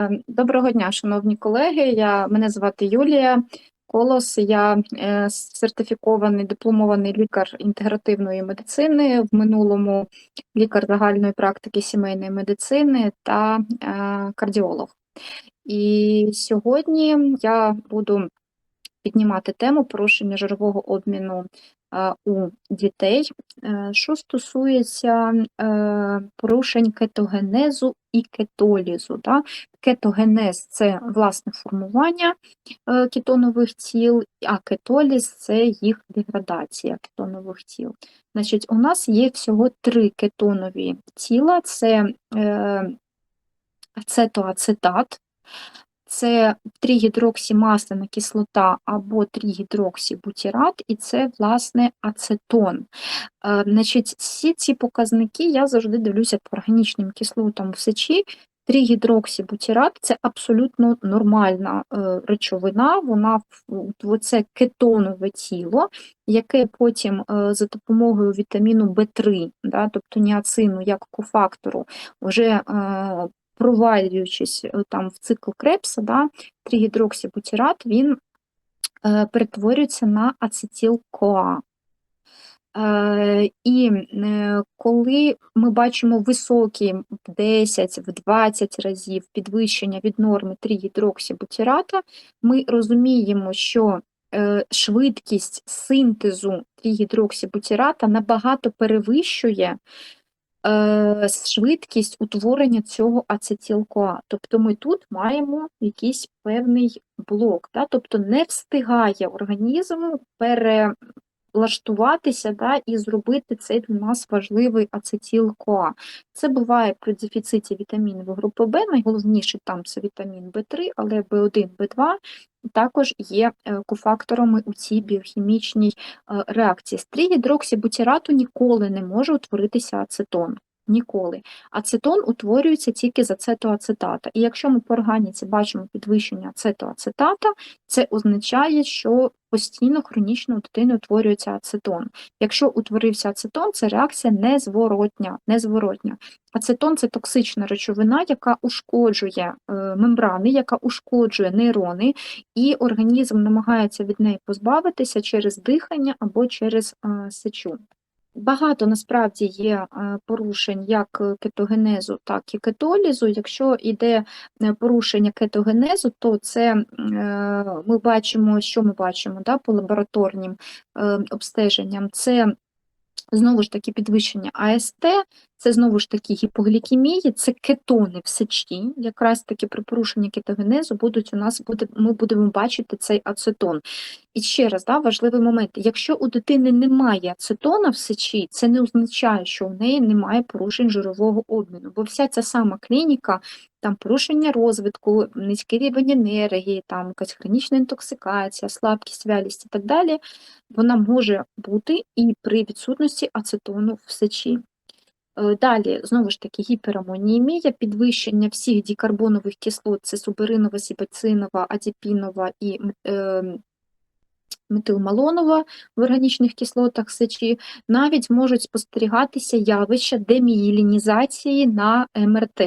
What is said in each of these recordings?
Ем, Доброго дня, шановні колеги. Я, мене звати Юлія Колос. Я е, сертифікований дипломований лікар інтегративної медицини, в минулому лікар загальної практики сімейної медицини та е, кардіолог. І сьогодні я буду піднімати тему порушення жирового обміну у дітей, е, що стосується е, порушень кетогенезу і кетолізу. Кетогенез це власне формування е, кетонових тіл, а кетоліз це їх деградація кетонових тіл. Значить, у нас є всього три кетонові тіла: це е, ацетоацетат, це тригідроксімасляна кислота або тригідроксібутірат, і це, власне, ацетон. Е, Значить, всі ці показники я завжди дивлюся по органічним кислотам в сечі. Тригідроксібутірат це абсолютно нормальна е, речовина, вона це кетонове тіло, яке потім е, за допомогою вітаміну В3, да, тобто ніацину як кофактору, вже провалюючись е, там в цикл Крепса, да, тригідроксібутірат, він е, перетворюється на ацетил-КоА. Е, І е, коли ми бачимо високі в 10, в 20 разів підвищення від норми тригідроксібутірата, ми розуміємо, що швидкість синтезу тригідроксібутірата набагато перевищує швидкість утворення цього ацетил-КоА. Тобто ми тут маємо якийсь певний блок, да? тобто не встигає організм перелаштуватися да, і зробити цей для нас важливий ацетил-КоА. Це буває при дефіциті вітамінів групи В, найголовніше там це вітамін В3, але В1, В2 також є е, кофакторами у цій біохімічній е, реакції. З тригідроксибутірату ніколи не може утворитися ацетон. Ніколи. Ацетон утворюється тільки з ацетоацетата. І якщо ми по органіці бачимо підвищення ацетоацетата, це означає, що постійно хронічно у дитини утворюється ацетон. Якщо утворився ацетон, це реакція незворотня. незворотня. Ацетон це токсична речовина, яка ушкоджує е, мембрани, яка ушкоджує нейрони, і організм намагається від неї позбавитися через дихання або через е, сечу. Багато насправді є е, порушень як кетогенезу, так і кетолізу. Якщо йде е, порушення кетогенезу, то це е, ми бачимо, що ми бачимо да, по лабораторнім обстеженням. Це знову ж таки підвищення АСТ, це знову ж таки гіпоглікемії, це кетони в сечі. Якраз таки при порушенні кетогенезу будуть у нас буде, ми будемо бачити цей ацетон. І ще раз, да, важливий момент: якщо у дитини немає ацетона в сечі, це не означає, що у неї немає порушень жирового обміну, бо вся ця сама клініка, там порушення розвитку, низький рівень енергії, там якась хронічна інтоксикація, слабкість, вялість і так далі, вона може бути і при відсутності ацетону в сечі. Е, Далі, знову ж таки, гіперамоніємія, підвищення всіх дікарбонових кислот, це суберинова, сіпацинова, адіпінова і е, метилмалонова в органічних кислотах сечі, навіть можуть спостерігатися явища демієлінізації на МРТ.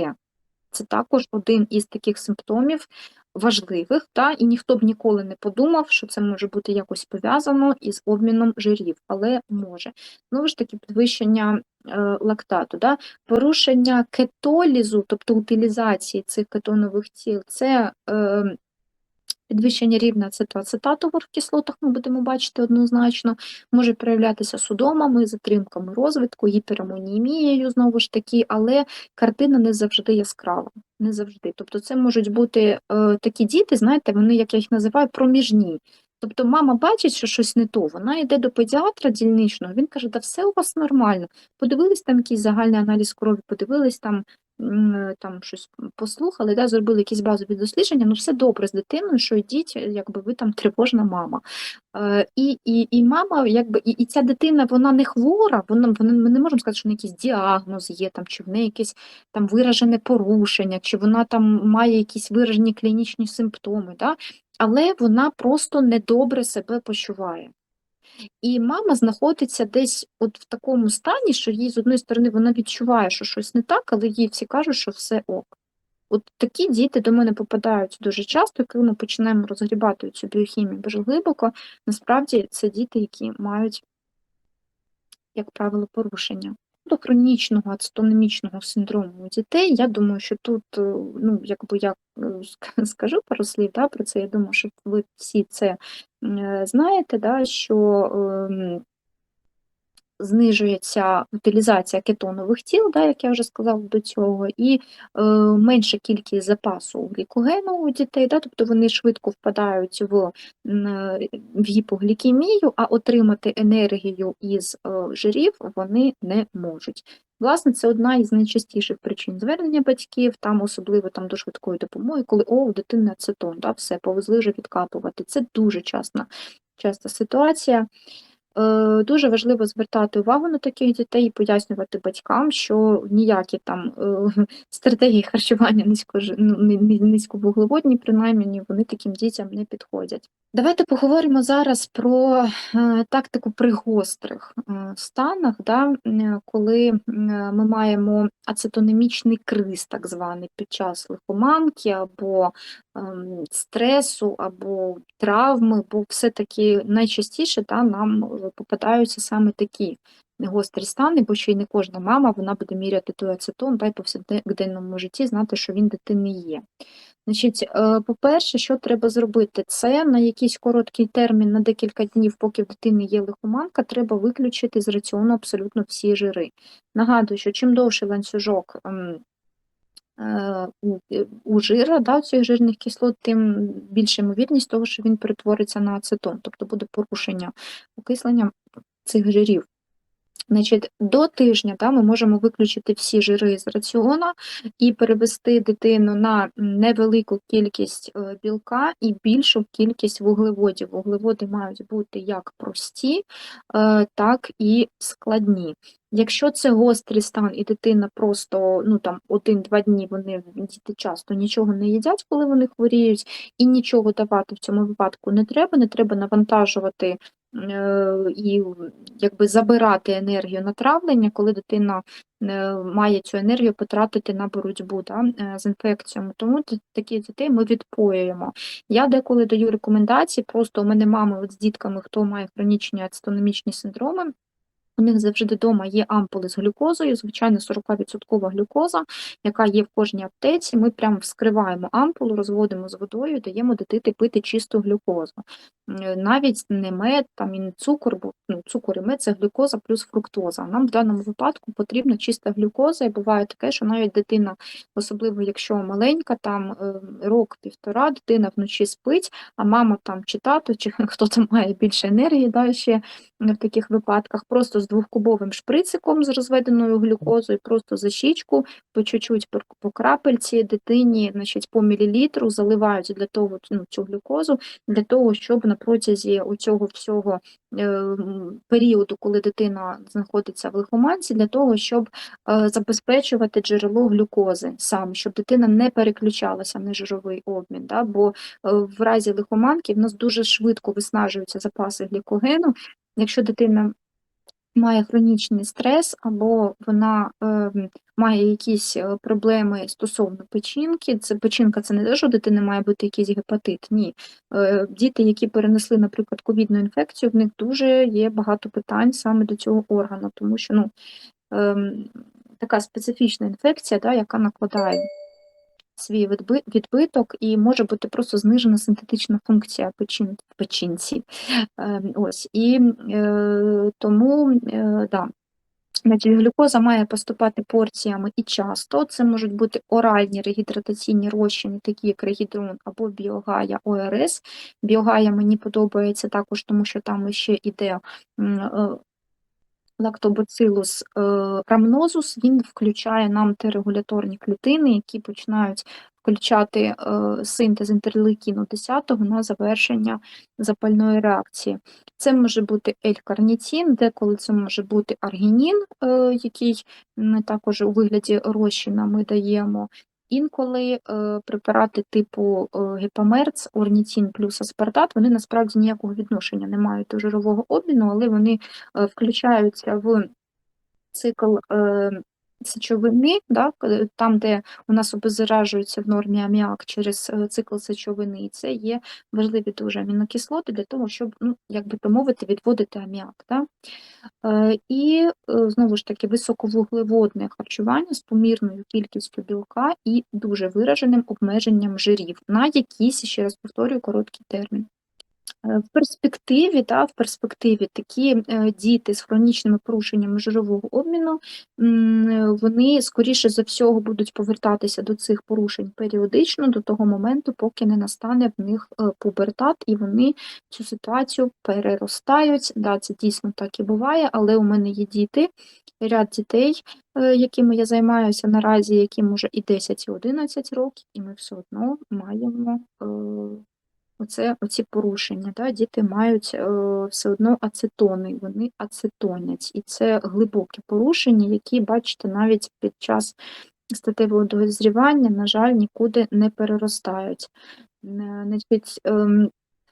Це також один із таких симптомів важливих, та, і ніхто б ніколи не подумав, що це може бути якось пов'язано із обміном жирів, але може. Знову ж таки, підвищення е, лактату, да? порушення кетолізу, тобто утилізації цих кетонових тіл, це е, підвищення рівня в кислотах, ми будемо бачити однозначно, може проявлятися судомами, затримками розвитку, гіперамоніємією, знову ж таки, але картина не завжди яскрава. Не завжди. Тобто це можуть бути е, такі діти, знаєте, вони, як я їх називаю, проміжні. Тобто мама бачить, що щось не то, вона йде до педіатра дільничного, він каже, да все у вас нормально. Подивились там якийсь загальний аналіз крові, подивились там, там щось послухали, да, зробили якісь базові дослідження, ну все добре з дитиною, що йдіть, якби ви там тривожна мама. Е, і, і, і мама, якби, і, і ця дитина, вона не хвора, вона, вона, ми не можемо сказати, що в неї якийсь діагноз є, там, чи в неї якесь там виражене порушення, чи вона там має якісь виражені клінічні симптоми, да? але вона просто недобре себе почуває. І мама знаходиться десь от в такому стані, що їй, з одної сторони, вона відчуває, що щось не так, але їй всі кажуть, що все ок. От такі діти до мене попадають дуже часто, коли ми починаємо розгрібати цю біохімію дуже глибоко, насправді це діти, які мають, як правило, порушення. До хронічного ацетономічного синдрому у дітей, я думаю, що тут, е, ну, якби я е, скажу пару слів да, про це, я думаю, що ви всі це е, знаєте, да, що ем, знижується утилізація кетонових тіл, да, як я вже сказала до цього, і е, менша кількість запасу глікогену у дітей, да, тобто вони швидко впадають в, е, в гіпоглікемію, а отримати енергію із е, жирів вони не можуть. Власне, це одна із найчастіших причин звернення батьків, там особливо там до швидкої допомоги, коли о, у дитини ацетон, да, все, повезли вже відкапувати. Це дуже частна, часта ситуація. Е, Дуже важливо звертати увагу на таких дітей і пояснювати батькам, що ніякі там е, стратегії харчування низько, ну, ни- ни- низьковуглеводні, принаймні, вони таким дітям не підходять. Давайте поговоримо зараз про е, тактику при гострих станах, да, коли ми маємо ацетонемічний криз, так званий, під час лихоманки або стресу або травми, бо все-таки найчастіше та, нам е, попадаються саме такі гострі стани, бо ще й не кожна мама вона буде міряти той ацетон та й по повсякденному житті знати, що він дитини є. Значить, е, по-перше, що треба зробити? Це на якийсь короткий термін, на декілька днів, поки в дитини є лихоманка, треба виключити з раціону абсолютно всі жири. Нагадую, що чим довший ланцюжок у, е, у жира, да, цих жирних кислот, тим більша ймовірність того, що він перетвориться на ацетон, тобто буде порушення окислення цих жирів. Значить, до тижня да, ми можемо виключити всі жири з раціона і перевести дитину на невелику кількість е, білка і більшу кількість вуглеводів. Вуглеводи мають бути як прості, е, так і складні. Якщо це гострий стан, і дитина просто ну там один-два дні вони діти часто нічого не їдять, коли вони хворіють, і нічого давати в цьому випадку не треба, не треба навантажувати і якби забирати енергію на травлення, коли дитина е, має цю енергію потратити на боротьбу да, е, з інфекціями. Тому такі дітей ми відпоюємо. Я деколи даю рекомендації, просто у мене мами от з дітками, хто має хронічні ацетономічні синдроми. У них завжди вдома є ампули з глюкозою, звичайно, 40% глюкоза, яка є в кожній аптеці. Ми прямо вскриваємо ампулу, розводимо з водою, даємо дитині пити чисту глюкозу. Е, Навіть не мед, там і не цукор, бо ну, цукор і мед це глюкоза плюс фруктоза. Нам в даному випадку потрібна чиста глюкоза, і буває таке, що навіть дитина, особливо якщо маленька, там е, рок-півтора, дитина вночі спить, а мама там чи тато, чи хто там має більше енергії, да, ще в таких випадках, просто з двохкубовим шприциком з розведеною глюкозою, просто за щічку, по чуть-чуть по, крапельці дитині, значить, по мілілітру заливають для того ну, цю глюкозу, для того, щоб на протязі цього всього е, періоду, коли дитина знаходиться в лихоманці, для того, щоб е, забезпечувати джерело глюкози саме, щоб дитина не переключалася на жировий обмін. Да? Бо е, в разі лихоманки в нас дуже швидко виснажуються запаси глікогену. Якщо дитина має хронічний стрес, або вона е, має якісь е, проблеми стосовно печінки, це печінка це не те, що у дитини має бути якийсь гепатит. Ні. Е, діти, які перенесли, наприклад, ковідну інфекцію, в них дуже є багато питань саме до цього органу, тому що ну, ем, така специфічна інфекція, да, яка накладає свій відбиток, і може бути просто знижена синтетична функція печин, в печінці. Ем, Ось, і е, тому е, да. Значить, глюкоза має поступати порціями і часто. Це можуть бути оральні регідратаційні розчини, такі як регідрон або біогая ОРС. Біогая мені подобається також, тому що там ще іде м, е, лактобацилус е, рамнозус, він включає нам ті регуляторні клітини, які починають включати е, синтез інтерлейкіну 10 на завершення запальної реакції. Це може бути L-карнітин, деколи це може бути аргінін, е, який також у вигляді розчина ми даємо. Інколи е, препарати типу е, гепамерц, орніцін плюс аспартат, вони насправді ніякого відношення не мають до жирового обміну, але вони е, включаються в цикл сечовини, да, там, де у нас обеззаражується в нормі аміак через е, цикл сечовини, це є важливі дуже амінокислоти для того, щоб, ну, як би то мовити, відводити аміак. Да? Е, І е, знову ж таки високовуглеводне харчування з помірною кількістю білка і дуже вираженим обмеженням жирів на якийсь, ще раз повторюю, короткий термін. Е, В перспективі, та, в перспективі такі е, діти з хронічними порушеннями жирового обміну, е, вони скоріше за всього будуть повертатися до цих порушень періодично до того моменту, поки не настане в них пубертат, і вони цю ситуацію переростають. Да, це дійсно так і буває, але у мене є діти, ряд дітей, якими я займаюся наразі, яким уже і 10, і 11 років, і ми все одно маємо. Е, Оце оці порушення. Да? Діти мають е, все одно ацетони, вони ацетонять. І це глибокі порушення, які, бачите, навіть під час статевого дозрівання, на жаль, нікуди не переростають. Е, Значить, ем,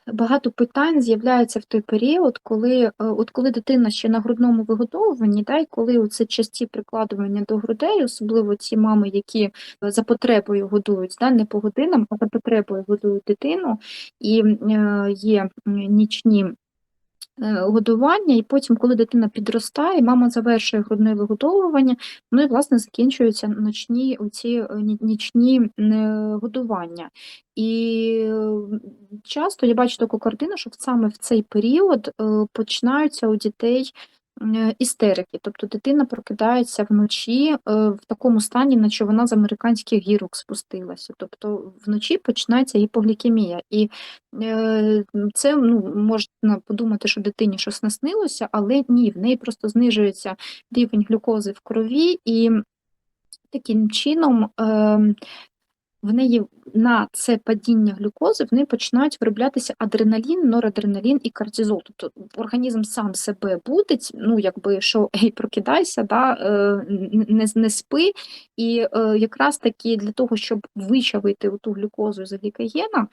Багато питань з'являється в той період, коли, е, от коли дитина ще на грудному вигодовуванні, да, і коли це часті прикладування до грудей, особливо ці мами, які е, за потребою годують, да, не по годинам, а за потребою годують дитину, і е, є нічні годування, і потім, коли дитина підростає, мама завершує грудне вигодовування, ну і власне закінчуються ночні оці е, нічні е, годування. І е, часто я бачу таку картину, що саме в цей період е, починаються у дітей е, істерики. Тобто дитина прокидається вночі е, в такому стані, наче вона з американських гірок спустилася. Тобто вночі починається гіпоглікемія. І е, це ну, можна подумати, що дитині щось наснилося, але ні, в неї просто знижується рівень глюкози в крові, і таким чином ем, в неї на це падіння глюкози в неї починають вироблятися адреналін, норадреналін і кортизол. Тобто організм сам себе будить, ну якби що ей, прокидайся, да, е, не, не спи. І е, якраз таки для того, щоб вичавити ту глюкозу з глікогена,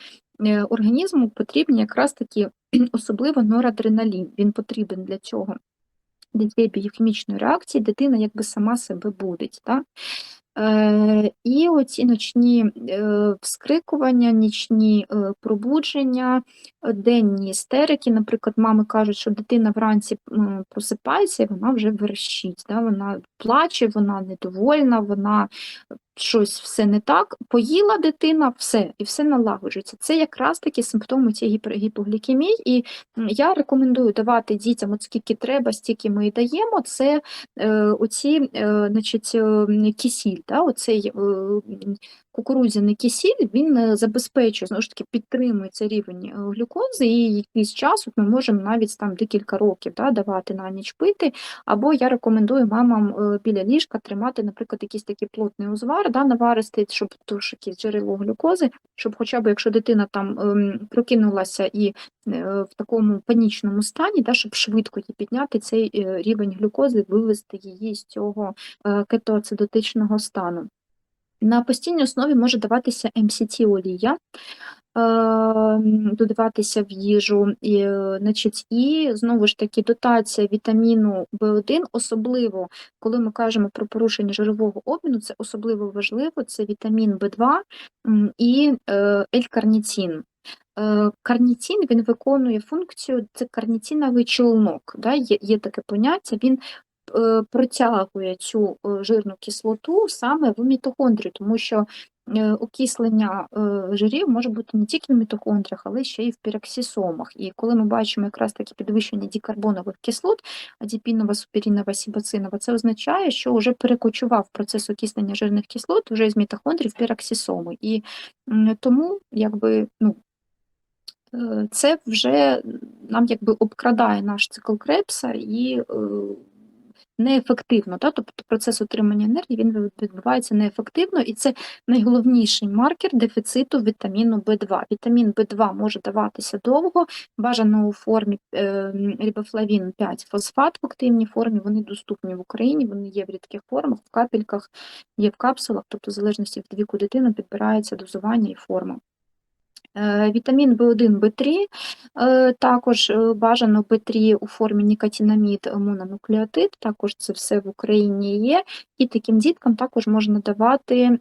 е, організму потрібні якраз таки особливо норадреналін. Він потрібен для цього. Для цієї біохімічної реакції дитина якби сама себе будить. Так? Е, І оці ночні е, вскрикування, нічні е, пробудження, денні істерики. Наприклад, мами кажуть, що дитина вранці просипається і вона вже верещить. Да? Вона плаче, вона недовольна, вона щось все не так. Поїла дитина, все, і все налагоджується. Це якраз такі симптоми цієї гіпоглікемії, І я рекомендую давати дітям, от скільки треба, стільки ми даємо. Це е, оці, е, значить, е, кисіль, да, оцей е, кукурудзяний кисіль, він е, забезпечує, знову ж таки, підтримує цей рівень е, глюкози, і якийсь час ми можемо навіть там декілька років да, давати на ніч пити. Або я рекомендую мамам біля ліжка тримати, наприклад, якийсь такий плотний узвар, да, наваристий, щоб тож якесь джерело глюкози, щоб хоча б якщо дитина там ем, прокинулася і е, в такому панічному стані, да, щоб швидко її підняти цей е, рівень глюкози, вивести її з цього е, кетоацидотичного стану. На постійній основі може даватися МСТ-олія, ем, додаватися в їжу, і, е, значить, і знову ж таки дотація вітаміну В1, особливо коли ми кажемо про порушення жирового обміну, це особливо важливо, це вітамін В2 і е, L-карнітин. Е, він виконує функцію, це карнітиновий челнок. Да? Є, є таке поняття, він е, протягує цю е, жирну кислоту саме в мітохондрію, тому що е, окислення е, жирів може бути не тільки в мітохондріях, але ще й в пероксисомах. І коли ми бачимо якраз таке підвищення дікарбонових кислот, адіпінова, супірінова, сібацинова, це означає, що вже перекочував процес окислення жирних кислот вже з мітохондрій в пероксисоми. І тому якби, ну, е, це вже нам якби обкрадає наш цикл Крепса і е, неефективно. Да? Тобто процес отримання енергії він відбувається неефективно, і це найголовніший маркер дефіциту вітаміну В2. Вітамін В2 може даватися довго, бажано у формі е, рибофлавін 5 фосфат в активній формі, вони доступні в Україні, вони є в рідких формах, в капельках, є в капсулах, тобто в залежності від віку дитини підбирається дозування і форма. Е, Вітамін В1, В3, е, також е, бажано В3 у формі нікотинамід, мононуклеотид, також це все в Україні є. І таким діткам також можна давати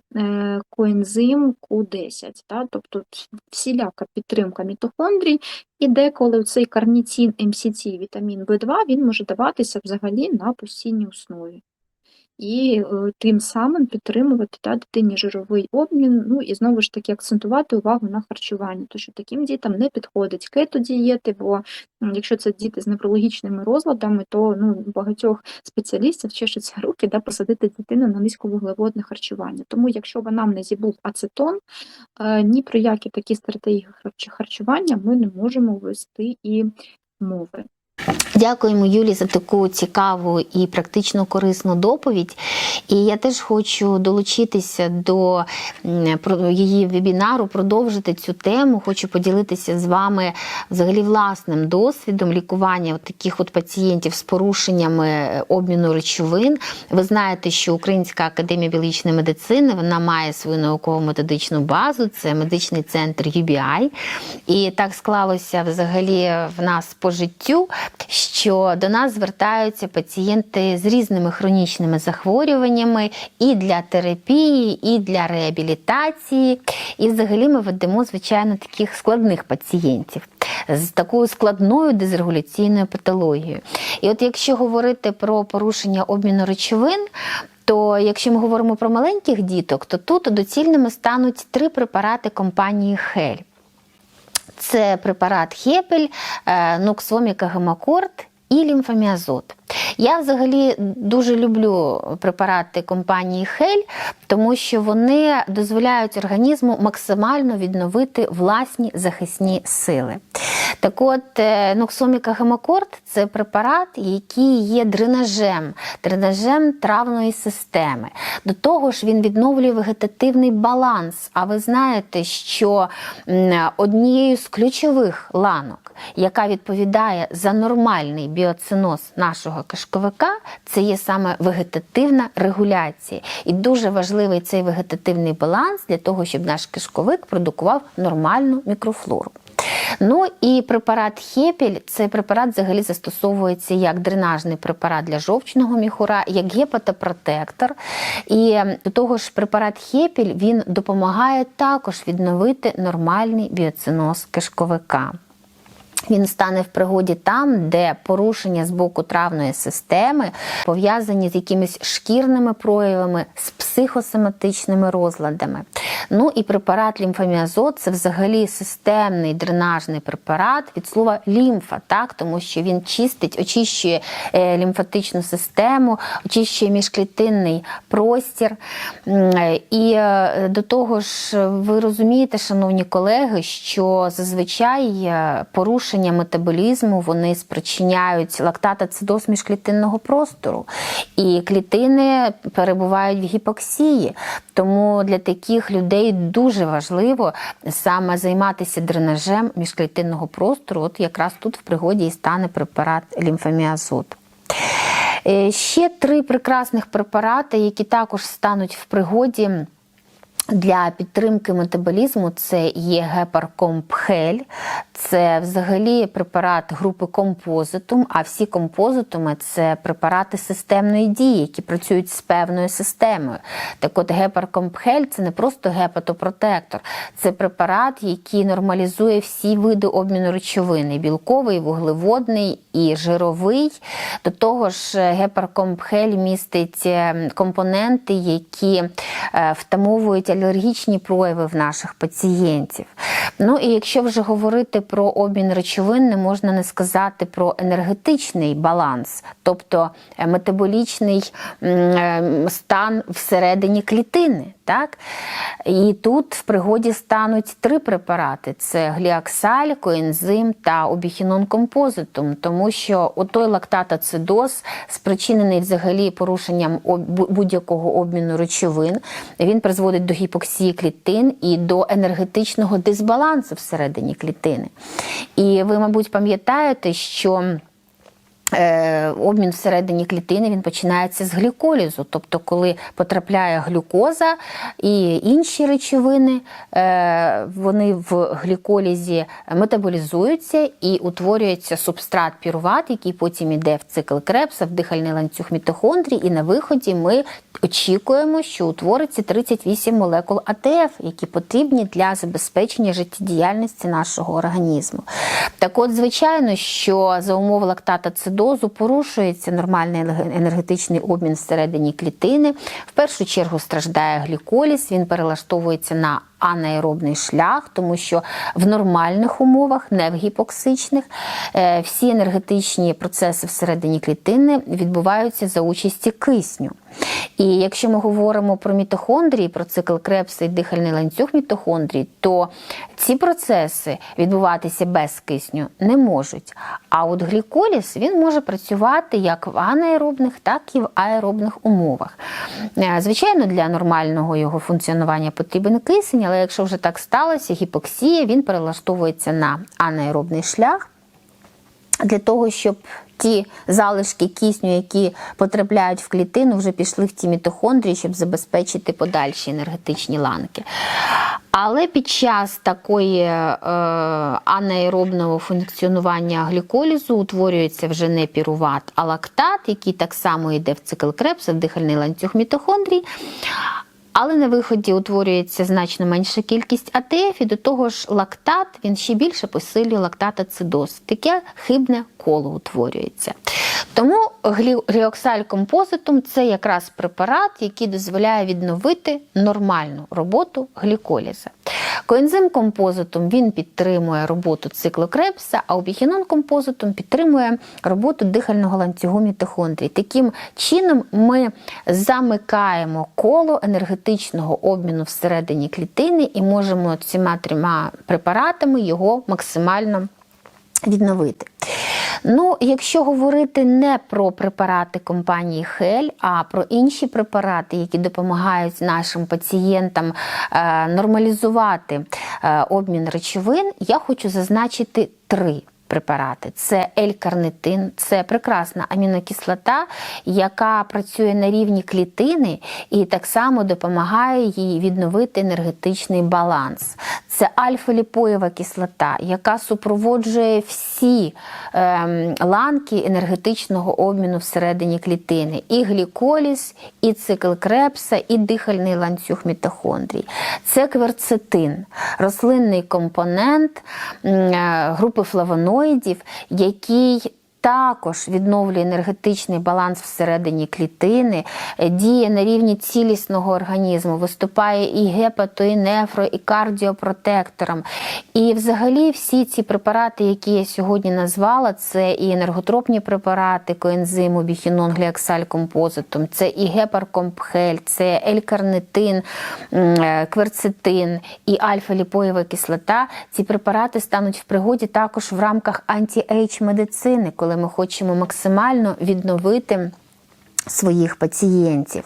коензим Q10, та, тобто всіляка підтримка мітохондрій, і деколи цей карнітин МСЦ, вітамін В2, він може даватися взагалі на постійній основі. І е, тим самим підтримувати та, дитині жировий обмін, ну і знову ж таки акцентувати увагу на харчуванні, тому що таким дітям не підходить кетодієти, бо якщо це діти з неврологічними розладами, то ну, багатьох спеціалістів чешуться руки да, посадити дитину на низьковуглеводне харчування. Тому якщо в анамнезі був ацетон, е, ні про які такі стратегії харч- харчування ми не можемо вести і мови. Дякуємо Юлі за таку цікаву і практично корисну доповідь. І я теж хочу долучитися до її вебінару, продовжити цю тему. Хочу поділитися з вами взагалі власним досвідом лікування от таких от пацієнтів з порушеннями е, обміну речовин. Ви знаєте, що Українська академія біологічної медицини вона має свою науково-методичну базу, це медичний центр UBI. І так склалося взагалі в нас по життю, що до нас звертаються пацієнти з різними хронічними захворюваннями і для терапії, і для реабілітації. І взагалі ми ведемо, звичайно, таких складних пацієнтів. З такою складною дизрегуляційною патологією. І от якщо говорити про порушення обміну речовин, то якщо ми говоримо про маленьких діток, то тут доцільними стануть три препарати компанії Хель. Це препарат Хепель, нуксоміка Гемакорд і лімфоміазот. Я взагалі дуже люблю препарати компанії Хель, тому що вони дозволяють організму максимально відновити власні захисні сили. Так от, е, Ноксоміка Гемакорд це препарат, який є дренажем, дренажем травної системи. До того ж, він відновлює вегетативний баланс. А ви знаєте, що однією з ключових ланок, яка відповідає за нормальний біоциноз нашого кишковика, це є саме вегетативна регуляція. І дуже важливий цей вегетативний баланс для того, щоб наш кишковик продукував нормальну мікрофлору. Ну і препарат Хепіль це препарат взагалі застосовується як дренажний препарат для жовчного міхура, як гепатопротектор. І до того ж, препарат Хепіль він допомагає також відновити нормальний біоциноз кишковика. Він стане в пригоді там, де порушення з боку травної системи пов'язані з якимись шкірними проявами, з психосоматичними розладами. Ну і препарат лімфоміазот це взагалі системний дренажний препарат від слова лімфа, так тому що він чистить, очищує е, лімфатичну систему, очищує міжклітинний простір. Е, І е, до того ж, ви розумієте, шановні колеги, що зазвичай порушення метаболізму вони спричиняють лактатоцидоз міжклітинного простору, і клітини перебувають в гіпоксії. Тому для таких людей дуже важливо саме займатися дренажем міжклітинного простору. От якраз тут в пригоді і стане препарат лімфоміазот. Е, Ще три прекрасних препарати, які також стануть в пригоді. Для підтримки метаболізму це є гепаркомпхель, це взагалі препарат групи композитум, а всі композитуми це препарати системної дії, які працюють з певною системою. Так от гепаркомпхель це не просто гепатопротектор, це препарат, який нормалізує всі види обміну речовин, і білковий, вуглеводний і жировий. До того ж, гепаркомпхель містить е, компоненти, які е, втамовують алергічні прояви в наших пацієнтів. Ну і якщо вже говорити про обмін речовин, не можна не сказати про енергетичний баланс, тобто е, метаболічний е, стан всередині клітини. Так? І тут в пригоді стануть три препарати: це гліаксаль, коензим та обіхінон композитум, тому що отой лактатоцидоз, спричинений взагалі порушенням будь-якого обміну речовин, він призводить до гіпоксії клітин і до енергетичного дисбалансу всередині клітини. І ви, мабуть, пам'ятаєте, що Обмін всередині клітини він починається з гліколізу, тобто, коли потрапляє глюкоза і інші речовини, е, вони в гліколізі метаболізуються і утворюється субстрат піруват, який потім йде в цикл Крепса, в дихальний ланцюг мітохондрій, і на виході ми очікуємо, що утвориться 38 молекул АТФ, які потрібні для забезпечення життєдіяльності нашого організму. Так от, звичайно, що за умов лактатоцидозу порушується нормальний енергетичний обмін всередині клітини. В першу чергу страждає гліколіз, він перелаштовується на анаеробний шлях, тому що в нормальних умовах, не в гіпоксичних, е, всі енергетичні процеси всередині клітини відбуваються за участі кисню. І якщо ми говоримо про мітохондрії, про цикл Крепса і дихальний ланцюг мітохондрій, то ці процеси відбуватися без кисню не можуть. А от гліколіз він може працювати як в анаеробних, так і в аеробних умовах. Е, Звичайно, для нормального його функціонування потрібен кисень, але якщо вже так сталося, гіпоксія, він перелаштовується на анаеробний шлях для того, щоб ті залишки кисню, які потрапляють в клітину, вже пішли в ті мітохондрії, щоб забезпечити подальші енергетичні ланки. Але під час такої е, анаеробного функціонування гліколізу утворюється вже не піруват, а лактат, який так само йде в цикл Крепса, в дихальний ланцюг мітохондрій. Але на виході утворюється значно менша кількість АТФ, і до того ж лактат він ще більше посилює лактатоцидоз. Таке хибне коло утворюється. Тому гліоксаль-композитум це якраз препарат, який дозволяє відновити нормальну роботу гліколіза. Коензим композитум він підтримує роботу циклу Крепса, а обіхінон композитум підтримує роботу дихального ланцюгу мітохондрій. Таким чином ми замикаємо коло енергетичного обміну всередині клітини і можемо цими трьома препаратами його максимально відновити. Ну, якщо говорити не про препарати компанії Хель, а про інші препарати, які допомагають нашим пацієнтам е, нормалізувати е, обмін речовин, я хочу зазначити три. Препарати це L-карнитин, це прекрасна амінокислота, яка працює на рівні клітини і так само допомагає їй відновити енергетичний баланс. Це альфа-ліпоєва кислота, яка супроводжує всі е, ланки енергетичного обміну всередині клітини: і гліколіз, і цикл крепса, і дихальний ланцюг мітохондрій. Це кверцетин, рослинний компонент е, групи флавоноїдів, який також відновлює енергетичний баланс всередині клітини, е, діє на рівні цілісного організму, виступає і гепато, і нефро, і кардіопротектором. І взагалі всі ці препарати, які я сьогодні назвала, це і енерготропні препарати, коензиму, біхінон, гліаксаль композитум, це і гепаркомпхель, це елькарнитин, е, кверцетин і альфа-ліпоєва кислота. Ці препарати стануть в пригоді також в рамках анті-ейдж медицини, коли ми хочемо максимально відновити своїх пацієнтів.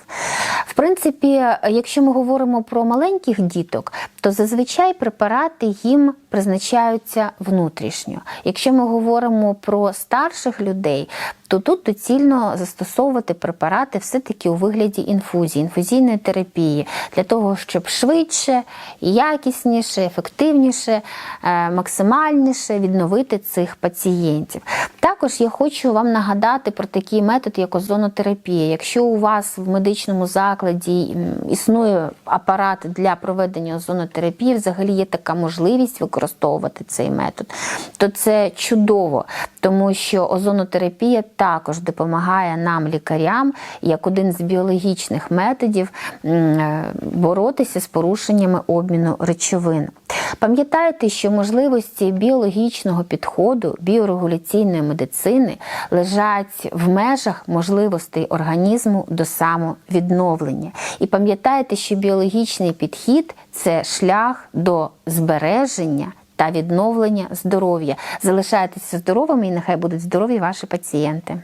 В принципі, якщо ми говоримо про маленьких діток, то зазвичай препарати їм призначаються внутрішньо. Якщо ми говоримо про старших людей, то тут доцільно застосовувати препарати все-таки у вигляді інфузії, інфузійної терапії, для того, щоб швидше, якісніше, ефективніше, е, максимальніше відновити цих пацієнтів. Також я хочу вам нагадати про такий метод, як озонотерапія. Якщо у вас в медичному закладі існує апарат для проведення озонотерапії, взагалі є така можливість використовувати цей метод, то це чудово, тому що озонотерапія також допомагає нам, лікарям, як один з біологічних методів е, боротися з порушеннями обміну речовин. Пам'ятайте, що можливості біологічного підходу, біорегуляційної медицини лежать в межах можливостей організму до самовідновлення. І пам'ятайте, що біологічний підхід це шлях до збереження та відновлення здоров'я. Залишайтеся здоровими і нехай будуть здорові ваші пацієнти.